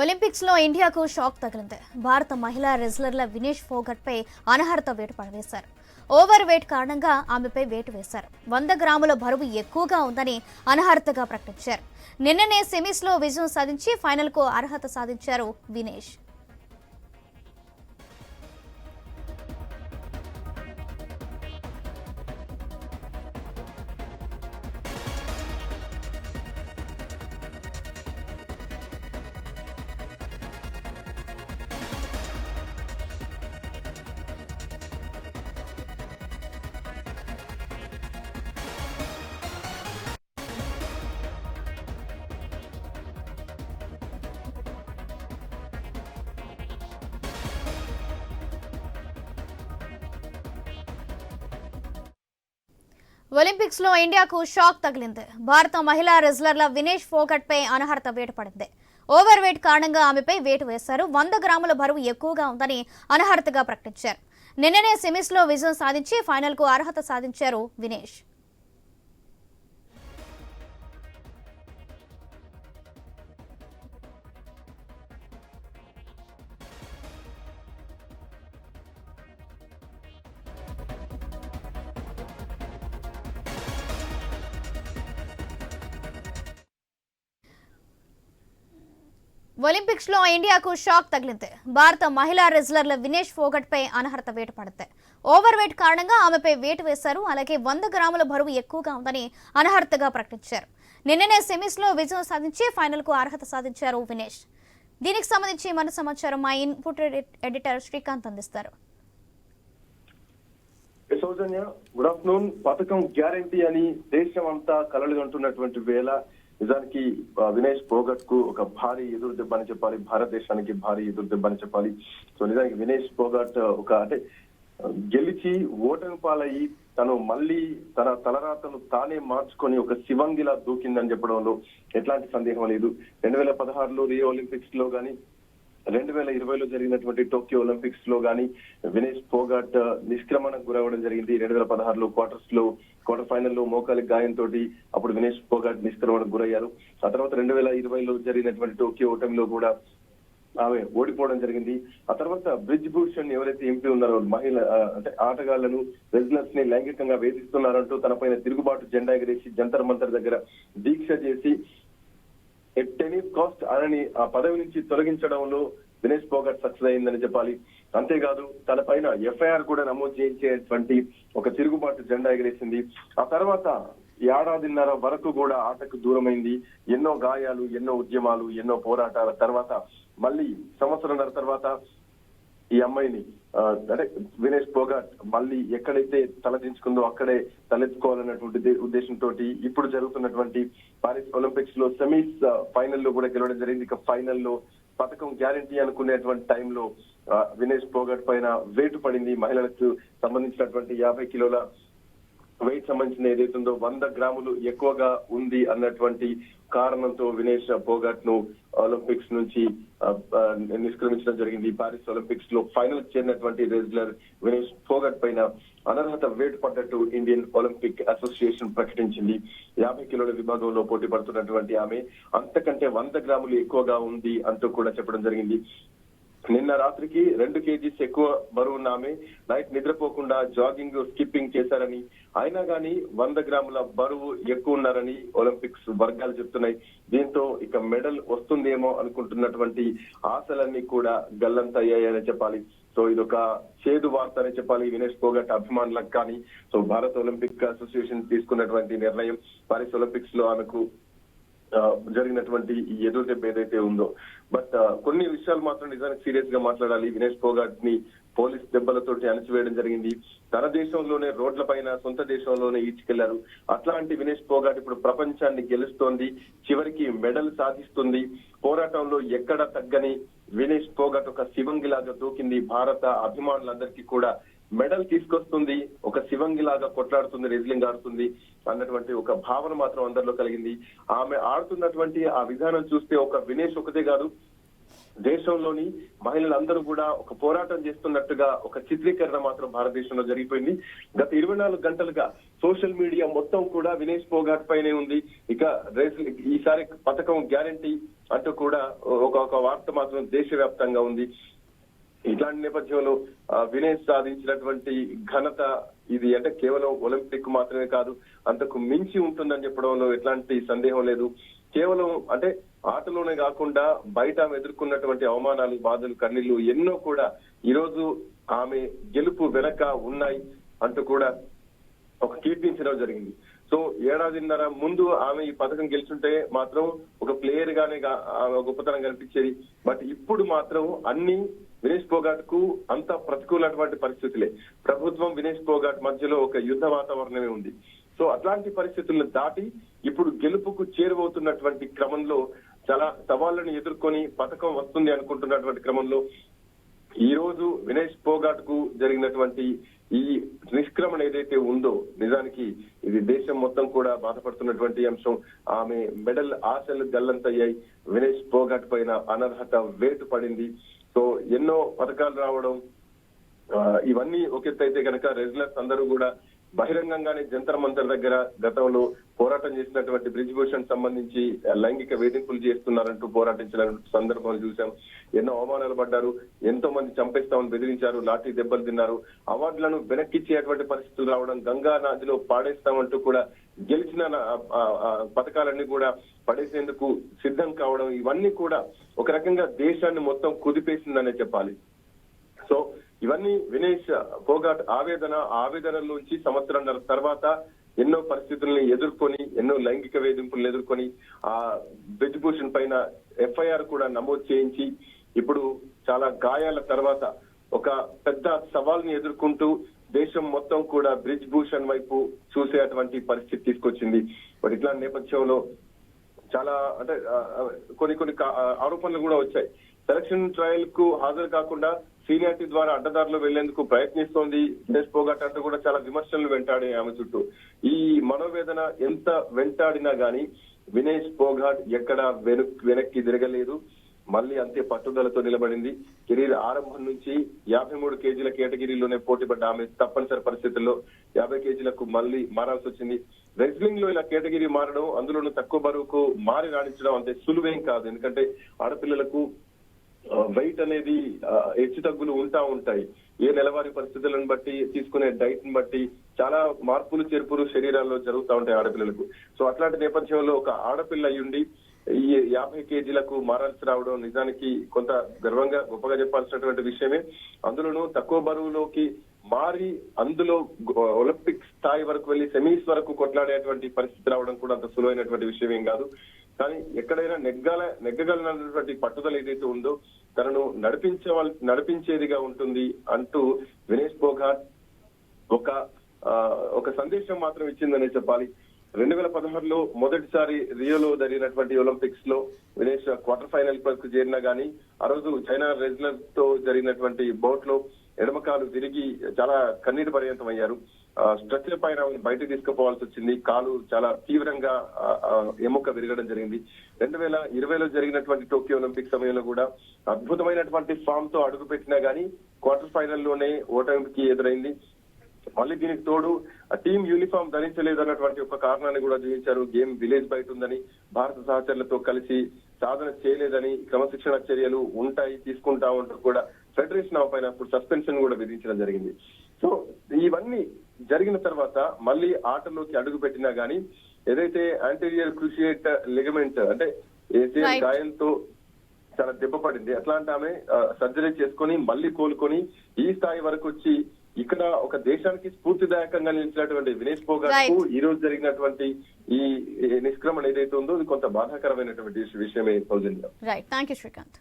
ఒలింపిక్స్లో ఇండియాకు షాక్ తగిలింది. భారత మహిళా రెజ్లర్ల వినేష్ ఫోగట్పై అనర్హత వేటు పడవేశారు ఓవర్ వెయిట్ కారణంగా ఆమెపై వేటు వేశారు. వంద గ్రాముల బరువు ఎక్కువగా ఉందని అనర్హతగా ప్రకటించారు. నిన్ననే సెమీస్లో విజయం సాధించి ఫైనల్కు అర్హత సాధించారు వినేష్. ఒలింపిక్స్లో ఇండియాకు షాక్ తగిలింది. భారత మహిళా రెజ్లర్ల వినేష్ ఫోగట్ పై అనర్హత వేటు పడింది ఓవర్ వెయిట్ కారణంగా ఆమెపై వేటు వేశారు. వంద గ్రాముల బరువు ఎక్కువగా ఉందని అనర్హతగా ప్రకటించారు. నిన్ననే సెమీస్లో విజయం సాధించి ఫైనల్కు అర్హత సాధించారు వినేష్. ఒలింపిక్స్లో ఇండియాకు షాక్ తగిలింది. భారత మహిళా రెజ్లర్ల వినేష్ ఫోగట్ పై అనర్హత వేటు పడింది. ఓవర్ వెయిట్ కారణంగా ఆమెపై వేటు వేశారు. అలాగే వంద గ్రాముల బరువు ఎక్కువగా ఉందని అనర్హతగా ప్రకటించారు. నిన్ననే సెమీస్లో విజయం సాధించి ఫైనల్కు అర్హత సాధించారు వినేష్. దీనికి సంబంధించి మన సమాచారం మా ఇన్పుట్ ఎడిటర్ శ్రీకాంత్ అందిస్తారు. గుడ్ ఆఫ్టర్నూన్ పథకం గ్యారంటీ అని దేశం అంతా కలలు వేళ నిజానికి వినేష్ పోగట్కు ఒక భారీ ఎదురు దెబ్బ అని చెప్పాలి భారతదేశానికి భారీ ఎదురు దెబ్బ అని చెప్పాలి. సో నిజానికి వినేష్ పోగట్ ఒక అంటే గెలిచి ఓటమి పాలయ్యి తను మళ్ళీ తన తలరాతను తానే మార్చుకొని ఒక శివంగిలా దూకిందని చెప్పడంలో ఎట్లాంటి సందేహం లేదు. రెండు వేల పదహారులో రియో ఒలింపిక్స్లో గాని రెండు వేల ఇరవైలో జరిగినటువంటి టోక్యో ఒలింపిక్స్లో గాని వినేష్ పోగాట్ నిష్క్రమణకు గురవడం జరిగింది. రెండు వేల పదహారులో క్వార్టర్స్లో క్వార్టర్ ఫైనల్లో మోకాలి గాయంతో అప్పుడు వినేష్ పోగాట్ నిష్క్రమణకు గురయ్యారు. ఆ తర్వాత రెండు వేల ఇరవైలో జరిగినటువంటి టోక్యో ఓటమిలో కూడా ఆమె ఓడిపోవడం జరిగింది. ఆ తర్వాత బ్రిడ్జ్ భూషణ్ ఎవరైతే ఎంపీ ఉన్నారో మహిళ అంటే ఆటగాళ్ళను రెసిడెన్స్ని లైంగికంగా వేధిస్తున్నారంటూ తనపైన తిరుగుబాటు జెండా ఎగరేసి జంతర్ మంతర్ దగ్గర దీక్ష చేసి టెన్నిస్ కాస్ట్ అనని ఆ పదవి నుంచి తొలగించడంలో దినేష్ పోగట్ సక్సెస్ అయిందని చెప్పాలి. అంతేకాదు తన పైన ఎఫ్ఐఆర్ కూడా నమోదు చేయించేటువంటి ఒక తిరుగుబాటు జెండా ఎగరేసింది. ఆ తర్వాత ఏడాదిన్నర వరకు కూడా ఆటకు దూరమైంది. ఎన్నో గాయాలు ఎన్నో ఉద్యమాలు ఎన్నో పోరాటాల తర్వాత మళ్ళీ సంవత్సరంన్నర తర్వాత ఈ అమ్మాయిని అంటే వినేష్ పోగాట్ మళ్ళీ ఎక్కడైతే తలదించుకుందో అక్కడే తలెత్తుకోవాలన్నటువంటి ఉద్దేశంతో ఇప్పుడు జరుగుతున్నటువంటి పారిస్ ఒలింపిక్స్లో సెమీస్ ఫైనల్లో కూడా గెలవడం జరిగింది. ఇక ఫైనల్లో పథకం గ్యారంటీ అనుకునేటువంటి టైంలో వినేష్ పోగట్ పైన వేటు పడింది. మహిళలకు సంబంధించినటువంటి యాభై కిలోల వెయిట్ సంబంధించిన ఏదైతుందో వంద గ్రాములు ఎక్కువగా ఉంది అన్నటువంటి కారణంతో వినేష్ పోగట్ను ఒలింపిక్స్ నుంచి నిష్క్రమించడం జరిగింది. పారిస్ ఒలింపిక్స్లో ఫైనల్ చేరినటువంటి రెజ్లర్ వినేష్ పోగట్ పైన అనర్హత వేటు పడ్డట్టు ఇండియన్ ఒలింపిక్ అసోసియేషన్ ప్రకటించింది. యాభై కిలోల విభాగంలో పోటీ పడుతున్నటువంటి ఆమె అంతకంటే వంద గ్రాములు ఎక్కువగా ఉంది అంటూ కూడా చెప్పడం జరిగింది. నిన్న రాత్రికి రెండు కేజీస్ ఎక్కువ బరువు ఉన్న ఆమె నైట్ నిద్రపోకుండా జాగింగ్ స్కిప్పింగ్ చేశారని. అయినా కానీ వంద గ్రాముల బరువు ఎక్కువ ఉన్నారని ఒలింపిక్స్ వర్గాలు చెప్తున్నాయి. దీంతో ఇక మెడల్ వస్తుందేమో అనుకుంటున్నటువంటి ఆశలన్నీ కూడా గల్లంతయ్యాయని చెప్పాలి. సో ఇదొక చేదు వార్త అని చెప్పాలి. వినేష్ పోగట్ అభిమానులకు కానీ. సో భారత్ ఒలింపిక్ అసోసియేషన్ తీసుకున్నటువంటి నిర్ణయం. పారిస్ ఒలింపిక్స్లో ఆమెకు జరిగినటువంటి ఈ ఎదురు ఏదైతే ఉందో. బట్ కొన్ని విషయాలు మాత్రం నిజానికి సీరియస్గా మాట్లాడాలి. వినేష్ పోగాట్ని పోలీస్ దెబ్బలతోటి అణచివేయడం జరిగింది. తన దేశంలోనే రోడ్ల పైన సొంత దేశంలోనే ఈడ్చుకెళ్ళారు. అట్లాంటి వినేష్ పోగాట్ ఇప్పుడు ప్రపంచాన్ని గెలుస్తోంది. చివరికి మెడల్ సాధిస్తుంది. పోరాటంలో ఎక్కడ తగ్గని వినేష్ పోగాట్ ఒక శివంగిలాగా దూకింది. భారత అభిమానులందరికీ కూడా మెడల్ తీసుకొస్తుంది ఒక శివంగి లాగా కొట్లాడుతుంది రెజ్లింగ్ ఆడుతుంది అన్నటువంటి ఒక భావన మాత్రం అందరిలో కలిగింది. ఆమె ఆడుతున్నటువంటి ఆ విధానం చూస్తే ఒక వినేష్ ఒకటే కాదు దేశంలోని మహిళలందరూ కూడా ఒక పోరాటం చేస్తున్నట్టుగా ఒక చిత్రీకరణ మాత్రం భారతదేశంలో జరిగిపోయింది. గత ఇరవై నాలుగు గంటలుగా సోషల్ మీడియా మొత్తం కూడా వినేష్ పోగాట్ పైనే ఉంది. ఇక రేస్ ఈసారి పథకం గ్యారంటీ అంటూ కూడా ఒక ఒక వార్త మాత్రం దేశవ్యాప్తంగా ఉంది. ఇట్లాంటి నేపథ్యంలో ఆ, వినేష్ సాధించినటువంటి ఘనత ఇది అంటే కేవలం ఒలింపిక్ మాత్రమే కాదు అంతకు మించి ఉంటుందని చెప్పడంలో ఎట్లాంటి సందేహం లేదు. కేవలం అంటే ఆటలోనే కాకుండా బయట ఆమె ఎదుర్కొన్నటువంటి అవమానాలు బాధలు కన్నీళ్ళు ఎన్నో కూడా ఈరోజు ఆమె గెలుపు వెనక ఉన్నాయి అంటూ కూడా ఒక కీర్తించడం జరిగింది. సో ఏడాదిన్నర ముందు ఆమె ఈ పథకం గెలుచుంటే మాత్రం ఒక ప్లేయర్ గానే ఆమె గొప్పతనం కనిపించేది. బట్ ఇప్పుడు మాత్రం అన్ని వినేష్ పోగాట్కు అంత ప్రతికూలటువంటి పరిస్థితులే. ప్రభుత్వం వినేష్ పోగాట్ మధ్యలో ఒక యుద్ధ వాతావరణమే ఉంది. సో అట్లాంటి పరిస్థితులను దాటి ఇప్పుడు గెలుపుకు చేరువవుతున్నటువంటి క్రమంలో చాలా సవాళ్ళను ఎదుర్కొని పథకం వస్తుంది అనుకుంటున్నటువంటి క్రమంలో ఈ రోజు వినేష్ పోగాట్కు జరిగినటువంటి ఈ నిష్క్రమణ ఏదైతే ఉందో నిజానికి ఇది దేశం మొత్తం కూడా బాధపడుతున్నటువంటి అంశం. ఆమె మెడల్ ఆశలు గల్లంతయ్యాయి. వినేష్ పోగాట్ పైన అనర్హత వేటు పడింది. సో ఎన్నో పథకాలు రావడం ఆ, ఇవన్నీ ఒక ఎత్తు అయితే కనుక రెగ్యులర్స్ అందరూ కూడా బహిరంగంగానే జంతర్ మంతర్ దగ్గర గతంలో పోరాటం చేసినటువంటి బ్రిజ్ భూషణ్ సంబంధించి లైంగిక వేధింపులు చేస్తున్నారంటూ పోరాటించిన సందర్భాలు చూశాం ఎన్నో అవమానాలు పడ్డారు. ఎంతో మంది చంపేస్తామని బెదిరించారు. లాఠీ దెబ్బలు తిన్నారు. అవార్డులను వెనక్కిచ్చేటువంటి పరిస్థితులు రావడం గంగా నదిలో పాడేస్తామంటూ కూడా గెలిచిన ఆ, పథకాలన్నీ కూడా పడేసేందుకు సిద్ధం కావడం ఇవన్నీ కూడా ఒక రకంగా దేశాన్ని మొత్తం కుదిపేసిందనే చెప్పాలి. సో ఇవన్నీ వినేష్ పోగాట్ ఆవేదన ఆవేదన ఆవేదనలోంచి సంవత్సరంన్నర తర్వాత ఎన్నో పరిస్థితుల్ని ఎదుర్కొని ఎన్నో లైంగిక వేధింపులను ఎదుర్కొని ఆ బ్రిజ్భూషణ్ పైన ఎఫ్ఐఆర్ కూడా నమోదు చేయించి ఇప్పుడు చాలా గాయాల తర్వాత ఒక పెద్ద సవాల్ని ఎదుర్కొంటూ దేశం మొత్తం కూడా బ్రిజ్ భూషణ్ వైపు చూసేటువంటి పరిస్థితి తీసుకొచ్చింది. మరి ఇట్లాంటి నేపథ్యంలో చాలా అంటే కొన్ని కొన్ని ఆరోపణలు కూడా వచ్చాయి. సెలక్షన్ ట్రయల్కు హాజరు కాకుండా సీనియారిటీ ద్వారా అడ్డదారులు వెళ్ళేందుకు ప్రయత్నిస్తోంది. దినేష్ పోగాట్ అంటూ కూడా చాలా విమర్శలు వెంటాడే ఆమె చుట్టూ. ఈ మనోవేదన ఎంత వెంటాడినా గానీ వినేష్ పోగాట్ ఎక్కడ వెనక్ వెనక్కి తిరగలేదు. మళ్ళీ అంతే పట్టుదలతో నిలబడింది. కెరీర్ ఆరంభం నుంచి యాభై మూడు కేజీల కేటగిరీలోనే పోటీపడ్డ ఆమె తప్పనిసరి పరిస్థితుల్లో యాభై కేజీలకు మళ్ళీ మారాల్సి వచ్చింది. రెజ్లింగ్లో ఇలా కేటగిరీ మారడం అందులోనూ తక్కువ బరువుకు మారి రాణించడం అంతే సులువేం కాదు. ఎందుకంటే ఆడపిల్లలకు వెయిట్ అనేది హెచ్చు తగ్గులు ఉంటా ఉంటాయి. ఏ నెలవారీ పరిస్థితులను బట్టి తీసుకునే డైట్ని బట్టి చాలా మార్పులు చేర్పులు శరీరాల్లో జరుగుతూ ఉంటాయి ఆడపిల్లలకు. సో అట్లాంటి నేపథ్యంలో ఒక ఆడపిల్ల అయ్యుండి ఈ యాభై కేజీలకు మారాల్సి రావడం నిజానికి కొంత గర్వంగా గొప్పగా చెప్పాల్సినటువంటి విషయమే. అందులోనూ తక్కువ బరువులోకి మారి అందులో ఒలింపిక్ స్థాయి వరకు వెళ్ళి సెమీస్ వరకు కొట్లాడేటువంటి పరిస్థితి రావడం కూడా అంత సులువైనటువంటి విషయం ఏం కాదు. కానీ ఎక్కడైనా నెగ్గాల నెగ్గగలనటువంటి పట్టుదల ఏదైతే ఉందో తనను నడిపించవల్ నడిపించేదిగా ఉంటుంది అంటూ వినేష్ బోగాట్ ఒక ఆ, ఒక సందేశం మాత్రం ఇచ్చిందనే చెప్పాలి. రెండు వేల పదహారులో మొదటిసారి రియోలో జరిగినటువంటి ఒలింపిక్స్లో వినేష్ క్వార్టర్ ఫైనల్ వరకు చేరినా గానీ ఆ రోజు చైనా రెజ్లర్తో జరిగినటువంటి బౌట్లో ఎడమకాలు తిరిగి చాలా కన్నీటి పర్యంతం అయ్యారు స్ట్రక్చర్ పైన బయట బయటకు తీసుకుపోవాల్సి వచ్చింది. కాలు చాలా తీవ్రంగా ఆ, ఎముక విరగడం జరిగింది. రెండు వేల ఇరవైలో జరిగినటువంటి టోక్యో ఒలింపిక్ సమయంలో కూడా అద్భుతమైనటువంటి ఫామ్తో అడుగు పెట్టినా గానీ క్వార్టర్ ఫైనల్లోనే ఓటమికి ఎదురైంది. మళ్ళీ దీనికి తోడు ఆ టీం యూనిఫామ్ ధరించలేదు అన్నటువంటి ఒక కారణాన్ని కూడా చూపించారు. గేమ్ విలేజ్ బయట ఉందని భారత సహచరులతో కలిసి సాధన చేయలేదని క్రమశిక్షణ చర్యలు ఉంటాయి తీసుకుంటా ఉంటూ కూడా ఫెడరేషన్ ఆఫ్ పైన అప్పుడు సస్పెన్షన్ కూడా విధించడం జరిగింది సో ఇవన్నీ జరిగిన తర్వాత మళ్ళీ ఆటలోకి అడుగు పెట్టినా గానీ ఏదైతే యాంటీరియర్ క్రూషియేట్ లిగమెంట్ అంటే Right. గాయంతో చాలా దెబ్బ పడింది అట్లాంటి ఆమె సర్జరీ చేసుకొని మళ్ళీ కోలుకొని ఈ స్థాయి వరకు వచ్చి ఇక్కడ ఒక దేశానికి స్ఫూర్తిదాయకంగా నిలిచినటువంటి వినేష్ పోగాట్కు Right. ఈ రోజు జరిగినటువంటి ఈ ఈ నిష్క్రమణ ఏదైతే ఉందో ఇది కొంత బాధాకరమైనటువంటి విషయమే Soujanya right thank you Srikanth